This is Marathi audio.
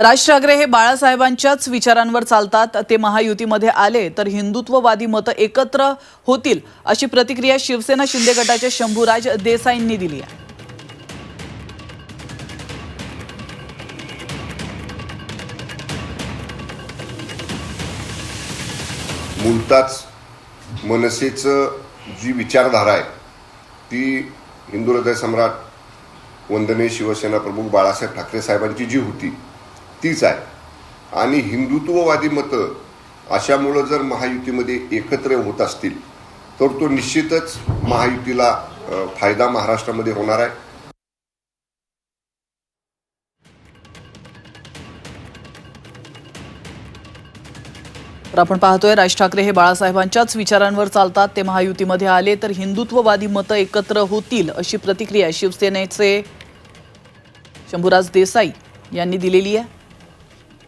राज ठाकरे हे बाळासाहेबांच्याच विचारांवर चालतात. ते महायुतीमध्ये आले तर हिंदुत्ववादी मतं एकत्र होतील अशी प्रतिक्रिया शिवसेना शिंदे गटाचे शंभूराज देसाईंनी दिली आहे. मुलताच मनसेचं जी विचारधारा आहे ती हिंदू हृदय सम्राट वंदने शिवसेना प्रमुख बाळासाहेब ठाकरे साहेबांची जी होती तीच आहे. आणि हिंदुत्ववादी मतं अशामुळं जर महायुतीमध्ये एकत्र होत असतील तर तो निश्चितच महायुतीला फायदा महाराष्ट्रामध्ये होणार आहे. तर आपण पाहतोय राज ठाकरे हे बाळासाहेबांच्याच विचारांवर चालतात. ते महायुतीमध्ये आले तर हिंदुत्ववादी मतं एकत्र होतील अशी प्रतिक्रिया शिवसेनेचे शंभूराज देसाई यांनी दिलेली आहे.